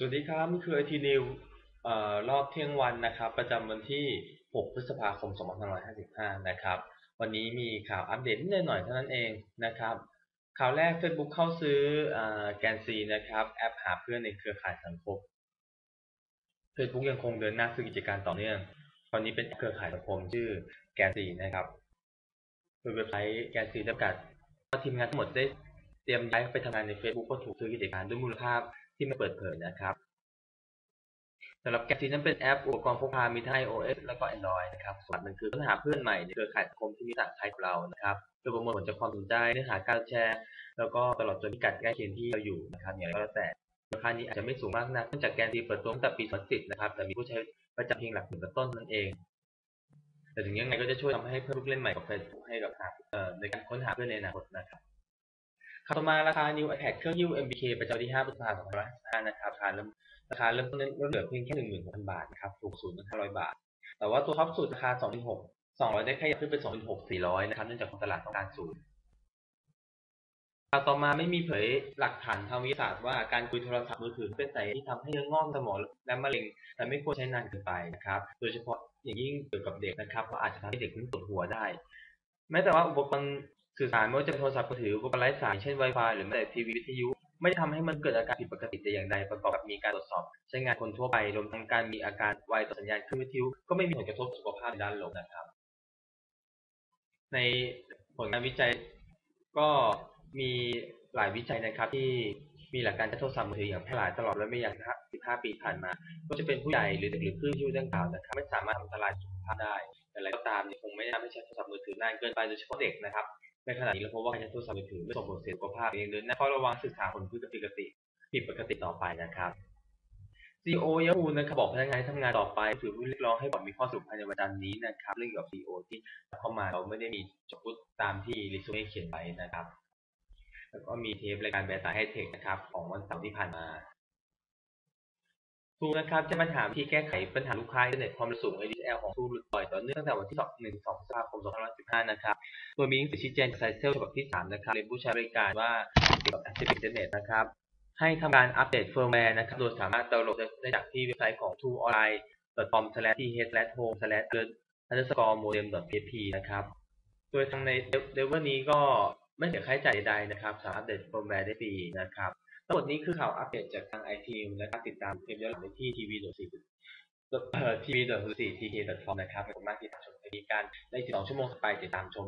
สวัสดีครับนี่คือ IT New เอ่อรอบเที่ยงวันนะครับ ประจำวันที่ 6 พฤษภาคม 2555 นะครับ วันนี้มีข่าวอัปเดตนิดหน่อยเท่านั้นเองนะครับ ข่าวแรก Facebook เข้าซื้อแกนซีนะครับ แอปหาเพื่อนในเครือข่ายสังคม Facebook ยังคงเดินหน้าซื้อกิจการต่อเนื่อง ตอนนี้เป็นเครือข่ายสังคมชื่อแกนซีนะครับ โดยเว็บไซต์แกนซีจำกัดทีมงานทั้งหมดได้เตรียมย้ายไปทำงานใน Facebook ก็ถูกซื้อกิจการด้วยมูลค่า ที่ไม่เปิดเผยนะครับสำหรับแกซีนั้นเป็นแอปอุปกรณ์พกพามีทั้ง iOS แล้วก็ Android นะครับส่วนหนึ่งคือค้นหาเพื่อนใหม่ในเครือข่ายสังคมที่มีต่างคล้ายกับเรานะครับโดยประมวลผลจากความสนใจเนื้อหาการแชร์ แล้วก็ตลอดจนพิกัดใกล้เคียงที่เราอยู่นะครับอย่างไรก็แล้วแต่ราคานี้อาจจะไม่สูงมากนักเนื่องจากแกนซีเปิดตัวตั้งแต่ปี 2010 นะครับ แต่มีผู้ใช้ประจำเพียงหลักหมื่นต้นนั่นเอง แต่ถึงยังไงก็จะช่วยทำให้เพิ่มลูกเล่นใหม่กับ Facebook ให้กับในการค้นหาเพื่อนในอนาคตนะครับ ข่าวต่อมาราคา New iPad เครื่องยิ้ว MBK ประจำที่5พฤษภาคม2555นะครับราคาเริ่มราคาเริ่มต้นเหลือเพียงแค่ 16,000 บาทนะครับถูกสุด500 บาท แต่ว่าตัวท็อปสุดราคา 2,600 200 ได้ขยับขึ้นเป็น 2,600 400 นะครับเนื่องจากตลาดต้องการสูงข่าวต่อมาไม่มีเผยหลักฐานทางวิทยาศาสตร์ว่าการคุยโทรศัพท์มือถือเป็นสาเหตุที่ทำให้เนื้องอกสมองและมะเร็ง แต่ไม่ควรใช้นานเกินไปนะครับ โดยเฉพาะอย่างยิ่งเกี่ยวกับเด็กนะครับเพราะอาจจะทำให้เด็กนั้นปวดหัวได้ แม้แต่ว่าอุปกรณ์ สื่อสารไม่ว่าจะเป็นโทรศัพท์มือถืออุปกรณ์ไร้สายเช่น Wi-Fi หรือแม้แต่ทีวีวิทยุ ไม่ได้ทำให้มันเกิดอาการผิดปกติแต่อย่างใดประกอบกับมีการตรวจสอบ ใช้งานคนทั่วไปรวมทั้งการมีอาการไวต่อสัญญาณคลื่นวิทยุก็ไม่มีผลกระทบสุขภาพในด้านลบนะครับ ในผลงานวิจัยก็มีหลายวิจัยนะครับที่มีหลักการใช้โทรศัพท์มือถืออย่างแพร่หลายตลอดและไม่อย่าง15 ปีผ่านมาก็จะเป็นผู้ใหญ่หรือเด็กหรือคลื่นวิทยุดังกล่าวนะครับ ไม่สามารถทำอันตรายสุขภาพได้ แต่อะไรก็ตามคงไม่แนะนำให้ใช้โทรศัพท์มือถือนานเกินไปโดยเฉพาะเด็กนะครับ ในขณะนี้เราพบว่าการใช้โทรศัพท์มือถือไม่ส่งผลเสียสุขภาพเองเดินหน้าเฝ้าระวังศึกษาผลพืชปกติผิดปกติต่อไปนะครับ CEO Yahoo นะครับบอกพนักงานทำงานต่อไปถือผู้เรียกร้องให้บอกมีข้อสรุปภายในวันจันทร์นี้นะครับ เรื่องเกี่ยวกับ CEO ที่เข้ามาเราไม่ได้มีจดพูดตามที่รีสูเม่เขียนไว้นะครับ แล้วก็มีเทปรายการแบรนด์ไฮเทคนะครับ ของวันเสาร์ที่ผ่านมา ทูนะครับจะมาถามที่แก้ไขปัญหาลูกค้าอินเทอร์เน็ตความเร็วสูง ADSL ของทูหลุดบ่อยต่อเนื่องตั้งแต่วันที่2 1 2พฤษภาคม2515 นะครับ โดยมีหนังสือชี้แจงจากไซเซลฉบับที่ 3 นะครับเรียนผู้ใช้บริการว่าเกี่ยวกับ Active Internet นะครับ ให้ทำการอัปเดตเฟิร์มแวร์นะครับ โดยสามารถดาวน์โหลดได้จากที่เว็บไซต์ของ t o o n l i n e c o m t h h o m e underscore modem p p นะครับ โดยทางในเดเวอร์นี้ก็ไม่เสียค่าใช้จ่ายใดๆนะครับ สามารถอัปเดตเฟิร์มแวร์ได้ฟรีนะครับ ทั้งหมดนี้คือข่าวอัปเดตจากทาง IT นะครับติดตามเทปย้อนหลังได้ที่ tv 4 tv 4 tk com นะครับขอบคุณมากที่ติดตามชมในการได้12 ชั่วโมงไปติดตามชม